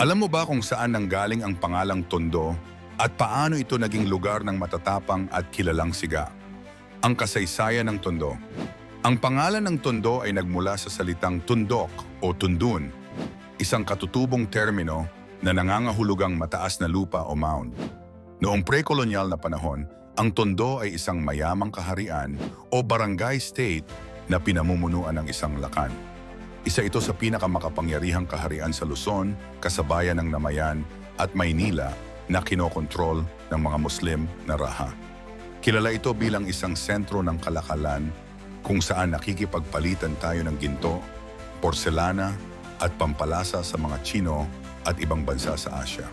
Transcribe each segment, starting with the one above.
Alam mo ba kung saan nanggaling ang pangalang Tondo at paano ito naging lugar ng matatapang at kilalang siga? Ang kasaysayan ng Tondo. Ang pangalan ng Tondo ay nagmula sa salitang tundok o tundun, isang katutubong termino na nangangahulugang mataas na lupa o mound. Noong pre-kolonyal na panahon, ang Tondo ay isang mayamang kaharian o barangay state na pinamumunuan ng isang lakan. Isa ito sa pinakamakapangyarihang kaharian sa Luzon, kasabayan ng Namayan at Maynila na kinokontrol ng mga Muslim na Raha. Kilala ito bilang isang sentro ng kalakalan kung saan nakikipagpalitan tayo ng ginto, porselana at pampalasa sa mga Chino at ibang bansa sa Asya.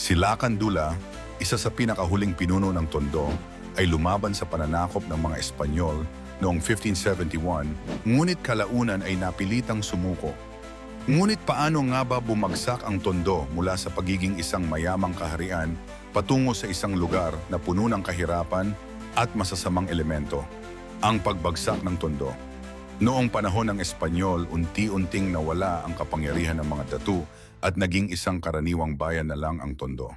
Si Lakan Dula, isa sa pinakahuling pinuno ng Tondo, ay lumaban sa pananakop ng mga Espanyol noong 1571, ngunit kalaunan ay napilitang sumuko. Ngunit paano nga ba bumagsak ang Tondo mula sa pagiging isang mayamang kaharian patungo sa isang lugar na puno ng kahirapan at masasamang elemento? Ang pagbagsak ng Tondo. Noong panahon ng Espanyol, unti-unting nawala ang kapangyarihan ng mga datu at naging isang karaniwang bayan na lang ang Tondo.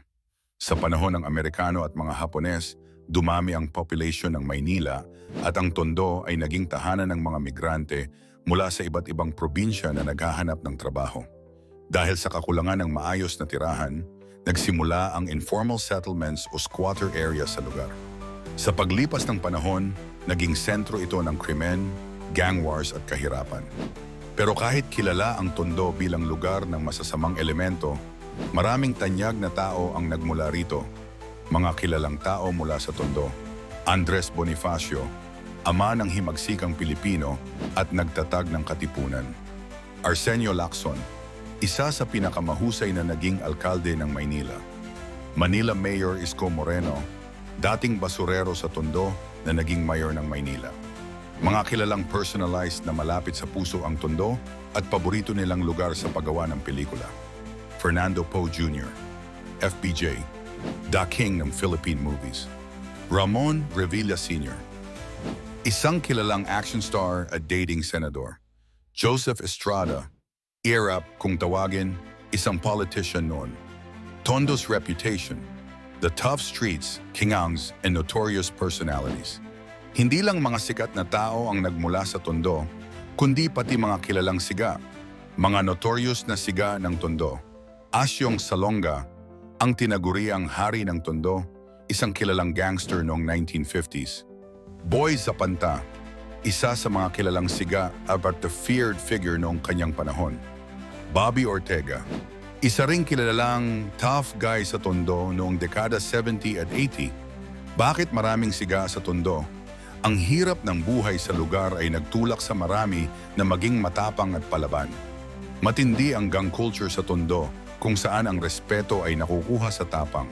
Sa panahon ng Amerikano at mga Hapones, dumami ang population ng Maynila at ang Tondo ay naging tahanan ng mga migrante mula sa iba't ibang probinsya na naghahanap ng trabaho. Dahil sa kakulangan ng maayos na tirahan, nagsimula ang informal settlements o squatter area sa lugar. Sa paglipas ng panahon, naging sentro ito ng krimen, gang wars at kahirapan. Pero kahit kilala ang Tondo bilang lugar ng masasamang elemento, maraming tanyag na tao ang nagmula rito. Mga kilalang tao mula sa Tondo. Andres Bonifacio, ama ng himagsikang Pilipino at nagtatag ng katipunan. Arsenio Lacson, isa sa pinakamahusay na naging alkalde ng Maynila. Manila Mayor Isko Moreno, dating basurero sa Tondo na naging mayor ng Maynila. Mga kilalang personalized na malapit sa puso ang Tondo at paborito nilang lugar sa paggawa ng pelikula. Fernando Poe Jr., FBJ, The King ng Philippine movies. Ramon Revilla Sr., isang kilalang action star at dating senador. Joseph Estrada, Irap kung tawagin, isang politician noon. Tondo's reputation, the tough streets, kingangs, and notorious personalities. Hindi lang mga sikat na tao ang nagmula sa Tondo, kundi pati mga kilalang siga, mga notorious na siga ng Tondo. Asyong Salonga, ang tinaguriang hari ng Tondo, isang kilalang gangster noong 1950s. Boy Zapanta, isa sa mga kilalang siga about the feared figure noong kanyang panahon. Bobby Ortega, isa ring kilalang tough guy sa Tondo noong dekada 70 at 80. Bakit maraming siga sa Tondo? Ang hirap ng buhay sa lugar ay nagtulak sa marami na maging matapang at palaban. Matindi ang gang culture sa Tondo kung saan ang respeto ay nakukuha sa tapang.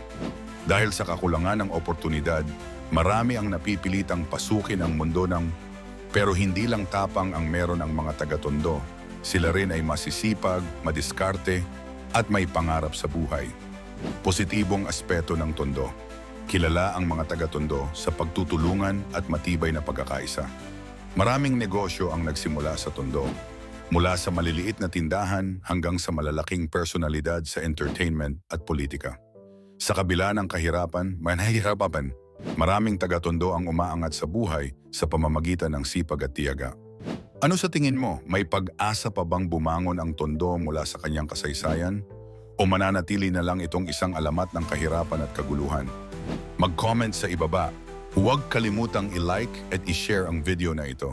Dahil sa kakulangan ng oportunidad, marami ang napipilitang pasukin ang mundo ng pero hindi lang tapang ang meron ang mga taga-Tondo. Sila rin ay masisipag, madiskarte, at may pangarap sa buhay. Positibong aspeto ng Tondo. Kilala ang mga taga-Tondo sa pagtutulungan at matibay na pagkakaisa. Maraming negosyo ang nagsimula sa Tondo. Mula sa maliliit na tindahan hanggang sa malalaking personalidad sa entertainment at politika. Sa kabila ng kahirapan, may nahihirapan. Maraming taga-Tondo ang umaangat sa buhay sa pamamagitan ng sipag at tiyaga. Ano sa tingin mo, may pag-asa pa bang bumangon ang Tondo mula sa kanyang kasaysayan? O mananatili na lang itong isang alamat ng kahirapan at kaguluhan? Mag-comment sa ibaba. Huwag kalimutang i-like at i-share ang video na ito.